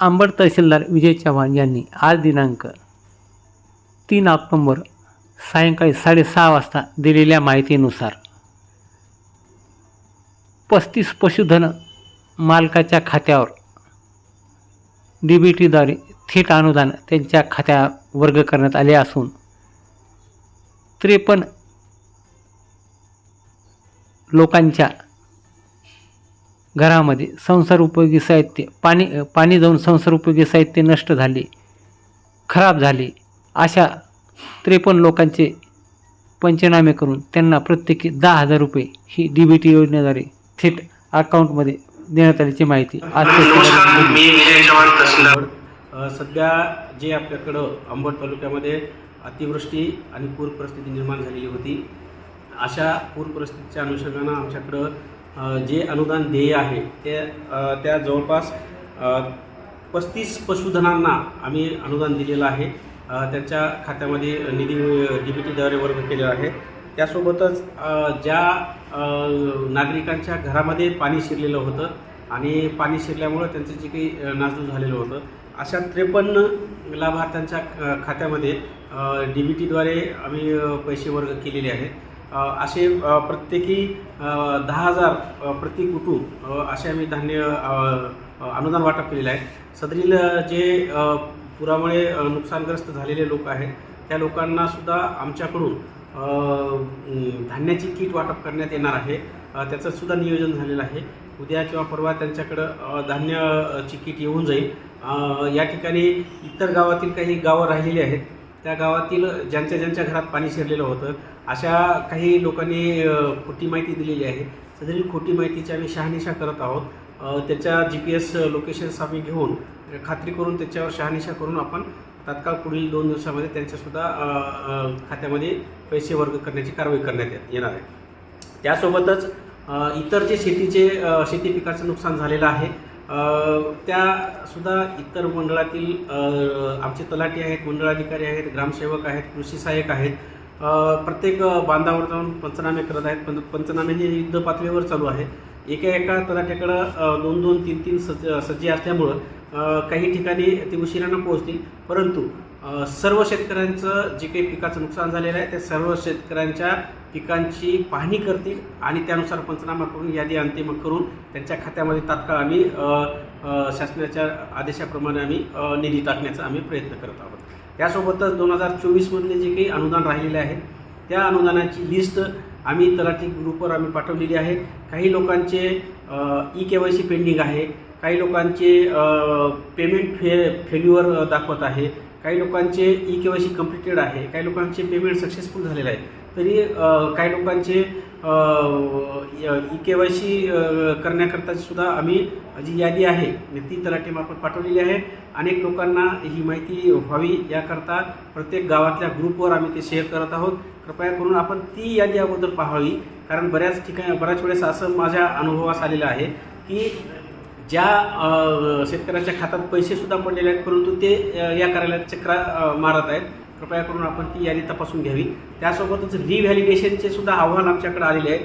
आंबड तहसीलदार विजय चव्हाण यांनी आज दिनांक तीन ऑक्टोंबर सायंकाळी साडेसहा वाजता दिलेल्या माहितीनुसार पस्तीस पशुधन मालकाच्या खात्यावर डी बी टीद्वारे थेट अनुदान त्यांच्या खात्या वर्ग करण्यात आले असून त्रेपन्न लोकांच्या घरामध्ये संसार उपयोगी साहित्य पाणी पाणी जाऊन संसार उपयोगी साहित्य नष्ट झाले खराब झाले अशा त्रेपन्न लोकांचे पंचनामे करून त्यांना प्रत्येकी दहा हजार रुपये ही डी बी टी योजनेद्वारे थेट अकाउंटमध्ये देण्यात आल्याची माहिती आज सध्या जे आपल्याकडं अंबड तालुक्यामध्ये अतिवृष्टी आणि पूर परिस्थिती निर्माण झालेली होती अशा पूर परिस्थितीच्या अनुषंगानं आमच्याकडं जे अनुदान देय आहे ते त्या जवळपास पस्तीस पशुधनांना आम्ही अनुदान दिलेलं आहे. त्यांच्या खात्यामध्ये निधी डी बी टीद्वारे वर्ग केलेला आहे. त्यासोबतच ज्या नागरिकांच्या घरामध्ये पाणी शिरलेलं होतं आणि पाणी शिरल्यामुळं त्यांचं जे काही अ, नासधूस झालेलं होतं अशा त्रेपन्न लाभार्थ्यांच्या खात्यामध्ये डी बी टीद्वारे आम्ही पैसे वर्ग केलेले आहेत. असे प्रत्येकी दहा हजार प्रति कुटुंब असे आम्ही धान्य अनुदान वाटप केलेलं आहे. सदरील जे पुरामुळे नुकसानग्रस्त झालेले लोक आहेत त्या लोकांना सुद्धा आमच्याकडून धान्याची किट वाटप करण्यात येणार आहे. त्याचंसुद्धा त्याचं सुद्धा नियोजन झालेलं आहे. उद्या किंवा परवा त्यांच्याकडं धान्याची किट येऊन जाईल. या ठिकाणी इतर गावातील काही गावं राहिलेली आहेत. त्या गावातील ज्यांच्या ज्यांच्या घरात पाणी शिरलेलं होतं अशा काही लोकांनी खोटी माहिती दिलेली आहे. सदरील खोटी माहितीची आम्ही शहानिशा करत आहोत. त्याच्या जी पी एस लोकेशन्स आम्ही घेऊन खात्री करून त्याच्यावर शहानिशा करून आपण तात्काळ पुढील दोन दिवसामध्ये त्यांच्यासुद्धा खात्यामध्ये पैसे वर्ग करण्याची कारवाई करण्यात येणार आहे. त्यासोबतच इतर जे शेतीचे शेती पिकाचं नुकसान झालेलं आहे त्यासुद्धा इतर मंडळातील आमचे तलाठी आहेत मंडळाधिकारी आहेत ग्रामसेवक आहेत कृषी सहाय्यक आहेत. प्रत्येक बांधावर जाऊन पंचनामे करत आहेत. पण पंचनामे हे युद्ध पातळीवर चालू आहे. एका एका तलाठ्याकडं दोन दोन तीन तीन सज सज्जी असल्यामुळं काही ठिकाणी ते उशिरानं पोहोचतील. परंतु सर्व शेतकऱ्यांचं जे काही पिकाचं नुकसान झालेलं आहे त्या सर्व शेतकऱ्यांच्या पिकांची पाहणी करतील आणि त्यानुसार पंचनामा करून यादी अंतिम करून त्यांच्या खात्यामध्ये तात्काळ आम्ही शासनाच्या आदेशाप्रमाणे आम्ही निधी टाकण्याचा आम्ही प्रयत्न करत आहोत. त्यासोबतच दोन हजार चोवीसमधले जे काही अनुदान राहिलेले आहे त्या अनुदानाची लिस्ट आम्ही तलाठी ग्रुपवर आम्ही पाठवलेली आहे. काही लोकांचे E K Y C pending आहे काही लोकांचे पेमेंट फे फेल्युअर दाखवत आहे काही लोकांचे E K Y C completed आहे काही लोकांचे पेमेंट सक्सेसफुल झालेलं आहे. तरी काही लोकांचे ई के वाय सी करण्याकरता सुद्धा आम्ही जी यादी आहे ती तलाठीमार्फत पाठवलेली आहे. अनेक लोकांना ही माहिती व्हावी याकरता प्रत्येक गावातल्या ग्रुपवर आम्ही ते शेअर करत आहोत. कृपया करून आपण ती यादी अगोदर पाहावी कारण बऱ्याच ठिकाणी बऱ्याच वेळेस असं माझ्या अनुभवास आलेलं आहे की ज्या शेतकऱ्याच्या खात्यात पैसेसुद्धा पडलेले आहेत परंतु ते या कार्यालयात चक्रा मारत आहेत. कृपया करून आपण ती यादी तपासून घ्यावी. त्यासोबतच रिव्हॅलिडेशनचे सुद्धा आव्हान आमच्याकडे आलेले आहे.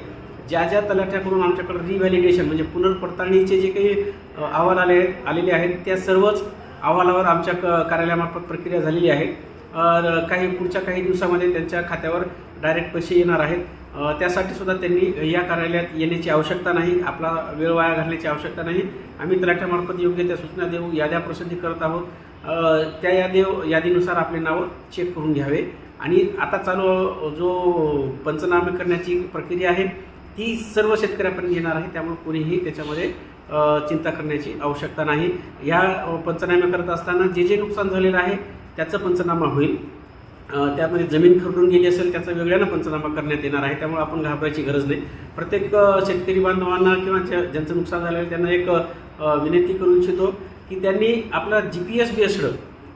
ज्या ज्या तलाठ्याकडून आमच्याकडे रिव्हॅलिडेशन म्हणजे पुनर्पडताळणीचे जे काही अहवाल आले आलेले आहेत त्या सर्वच अहवालावर आमच्या क कार्यालयामार्फत प्रक्रिया झालेली आहे. काही पुढच्या काही दिवसामध्ये त्यांच्या खात्यावर डायरेक्ट पैसे येणार आहेत. त्यासाठी सुद्धा त्यांनी या कार्यालयात येण्याची आवश्यकता नाही आपला वेळ वाया घालण्याची आवश्यकता नाही. आम्ही तलाठ्यामार्फत योग्य त्या सूचना देऊ याद्या प्रसिद्धी करत आहोत. त्या यादेव यादीनुसार आपले नावं चेक करून घ्यावे. आणि आता चालू जो पंचनामे करण्याची प्रक्रिया आहे ती सर्व शेतकऱ्यापर्यंत येणार आहे. त्यामुळे कोणीही त्याच्यामध्ये चिंता करण्याची आवश्यकता नाही. या पंचनामे करत असताना जे जे नुकसान झालेलं आहे त्याचं पंचनामा होईल. त्यामध्ये जमीन खरडून गेली असेल त्याचा वेगळ्यानं पंचनामा करण्यात येणार आहे. त्यामुळे आपण घाबरायची गरज नाही. प्रत्येक शेतकरी बांधवांना किंवा ज्यांचं नुकसान झालेलं आहे त्यांना एक विनंती करू इच्छितो की त्यांनी आपला जी पी एस बेस्ड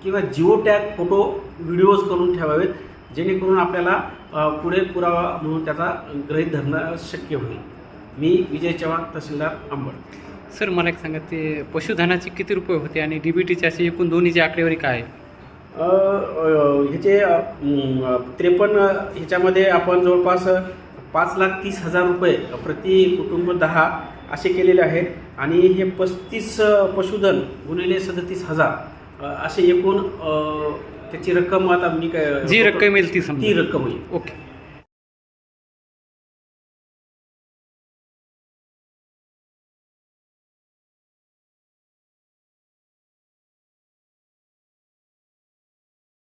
किंवा जिओ टॅग फोटो व्हिडिओज करून ठेवावेत जेणेकरून आपल्याला पुढे पुरावा म्हणून त्याचा ग्रहित धरणं शक्य होईल. मी विजय चव्हाण तहसीलदार अंबड. सर मला एक सांगा ते पशुधनाचे किती रुपये होते आणि डी बी टीचे असे एकूण दोन्हीची आकडेवारी काय आहे? ह्याचे त्रेपन्न ह्याच्यामध्ये आपण जवळपास पाच लाख तीस हजार रुपये प्रति कुटुंब दहा असे केलेले आहेत. आणि हे पस्तीस पशुधन गुणिले सदतीस हजार असे एकूण त्याची रक्कम आता मी काय जी रक्कम येईल ती ती रक्कम होईल ओके.